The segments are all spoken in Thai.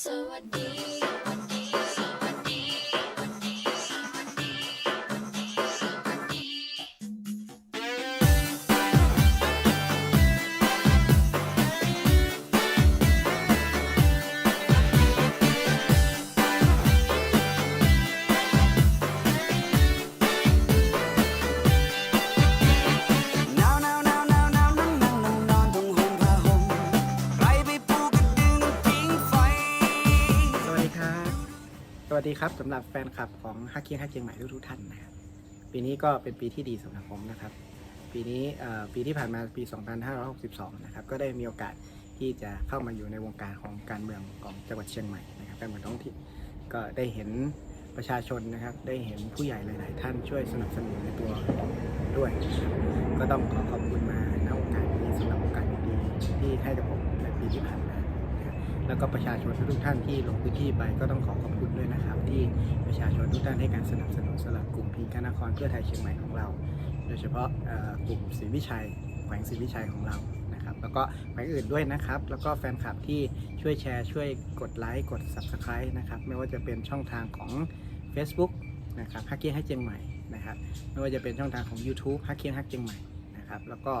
สวัส วัสดีครับสำหรับแฟนคลับของฮักเคียงฮักเคียงใหม่ทุกๆท่านนะครับปีนี้ก็เป็นปีที่ดีสำหรับผมนะครับ ปีนี้ปีที่ผ่านมาปี 2562 นะครับก็ได้มีโอกาสที่จะเข้ามาอยู่ในวงการของการเมืองของจังหวัดเชียงใหม่นะครับการเมืองท้องถิ่นก็ได้เห็นประชาชนนะครับ ได้เห็นผู้ใหญ่หลาย ๆ ท่านช่วยสนับสนุนในตัวด้วย ก็ต้องขอขอบคุณมาณโอกาสนี้สำหรับโอกาสดีๆที่ให้กับผมในปีที่ผ่านมา แล้วก็ประชาชนทุกท่านที่ลงพื้นที่ไปก็ต้องขอขอบคุณด้วยนะครับ ที่ประชาชนทุกท่านให้การสนับสนุนสำหรับกลุ่มพิงคานครเพื่อไทยเชียงใหม่ของเรา โดยเฉพาะกลุ่มศรีวิชัยแขวงศรีวิชัยของเรานะครับ แล้วก็แขวงอื่นด้วยนะครับ แล้วก็แฟนคลับที่ช่วยแชร์ช่วยกดไลค์กด Subscribe นะครับไม่ว่าจะเป็นช่องทางของ Facebook นะครับฮักเกี้ยนฮักเจียงใหม่นะครับไม่ว่าจะเป็นช่องทางของ YouTube ฮักเกี้ยนฮักเจียงใหม่นะครับแล้วก็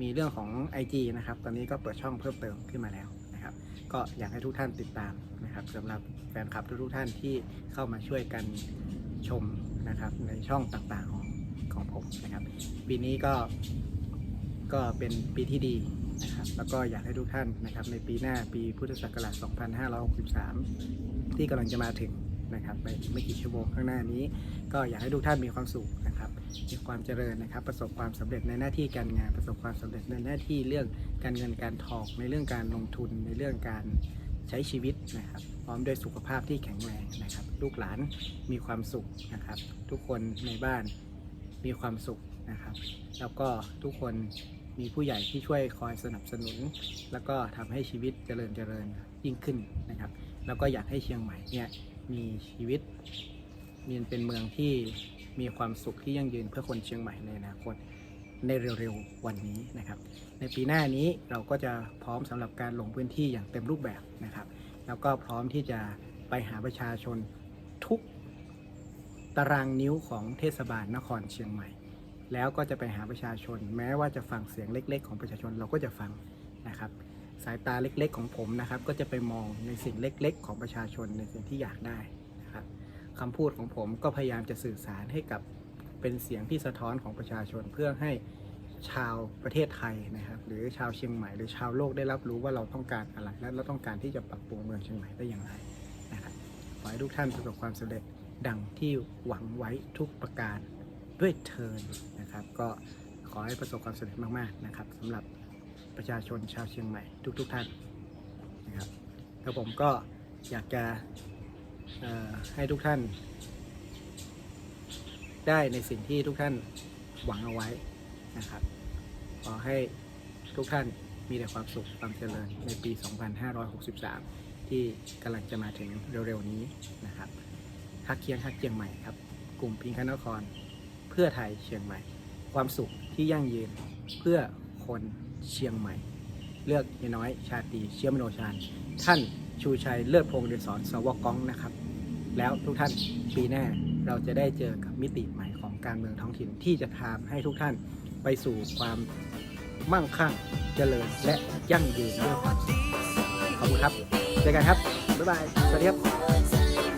มีเรื่องของ IG นะครับ ตอนนี้ก็เปิดช่องเพิ่มเติมขึ้นมาแล้ว นะครับ ก็อยากให้ทุกท่านติดตามนะครับสำหรับแฟนคลับทุกๆท่านที่เข้ามาช่วยกันชมนะครับในช่องต่างๆของของผมนะครับ ปีนี้ก็ก็เป็นปีที่ดีนะครับแล้วก็อยากให้ทุกท่านนะครับในปีหน้าปีพุทธศักราช 2563 ที่กำลังจะมาถึง นะครับไปไม่กี่ชั่วโมงข้างหน้านี้ ก็อยากให้ทุกท่านมีความสุขนะครับมีความเจริญนะครับ ประสบความสำเร็จในหน้าที่การงาน ประสบความสำเร็จในหน้าที่เรื่องการเงินการทองในเรื่องการลงทุนในเรื่องการใช้ชีวิตนะครับ พร้อมด้วยสุขภาพที่แข็งแรงนะครับ ลูกหลานมีความสุขนะครับ ทุกคนในบ้านมีความสุขนะครับ แล้วก็ทุกคนมีผู้ใหญ่ที่ช่วยคอยสนับสนุน แล้วก็ทำให้ชีวิตเจริญเจริญยิ่งขึ้นนะครับ แล้วก็อยากให้เชียงใหม่เนี่ย มีชีวิตมีเป็นเมืองที่มีความสุขที่ยั่งยืนเพื่อคนเชียงใหม่ในอนาคตในเร็วๆวันนี้นะครับ ในปีหน้านี้เราก็จะพร้อมสำหรับการลงพื้นที่อย่างเต็มรูปแบบนะครับ แล้วก็พร้อมที่จะไปหาประชาชนทุกตารางนิ้วของเทศบาลนครเชียงใหม่ แล้วก็จะไปหาประชาชน แม้ว่าจะฟังเสียงเล็ก ๆ ของประชาชนเราก็จะฟังนะครับ สายตาเล็กๆ ของผมนะครับ ก็จะไปมองในสิ่งเล็ก ๆ ของประชาชนในสิ่งที่อยากได้นะครับคำพูดของผมก็พยายามจะสื่อสารให้กับเป็นเสียงที่สะท้อนของประชาชนเพื่อให้ชาวประเทศไทยนะครับ หรือชาวเชียงใหม่หรือชาวโลกได้รับรู้ว่าเราต้องการอะไร และเราต้องการที่จะปรับปรุงเมืองเชียงใหม่ได้อย่างไรนะครับขอให้ทุกท่านประสบความสำเร็จดังที่หวังไว้ทุกประการด้วยเทินนะครับ ก็ขอให้ประสบความสำเร็จมากๆนะครับสำหรับ ประชาชนชาวเชียงใหม่ทุกๆท่านนะครับแล้วผมก็อยากจะให้ทุกท่าน ได้ในสิ่งที่ทุกท่านหวังเอาไว้นะครับ ขอให้ทุกท่านมีแต่ความสุขความเจริญในปี 2563 ที่กำลังจะมาถึงเร็วๆนี้นะครับฮักเคียงฮักเชียงใหม่ครับ กลุ่มพิงคนคร เพื่อไทยเชียงใหม่ ความสุขที่ยั่งยืนเพื่อคน เชียงใหม่ เลือกยน้อยชาตีเชื้อมโนชาญท่านชูชัยเลิศพงศ์เดชสอนสวกองนะครับ แล้วทุกท่านปีหน้าเราจะได้เจอกับมิติใหม่ของการเมืองท้องถิ่นที่จะทำให้ทุกท่านไปสู่ความมั่งคั่งเจริญและยั่งยืนด้วยความขอบคุณครับ เจอกันครับ บ๊ายบาย สวัสดีครับ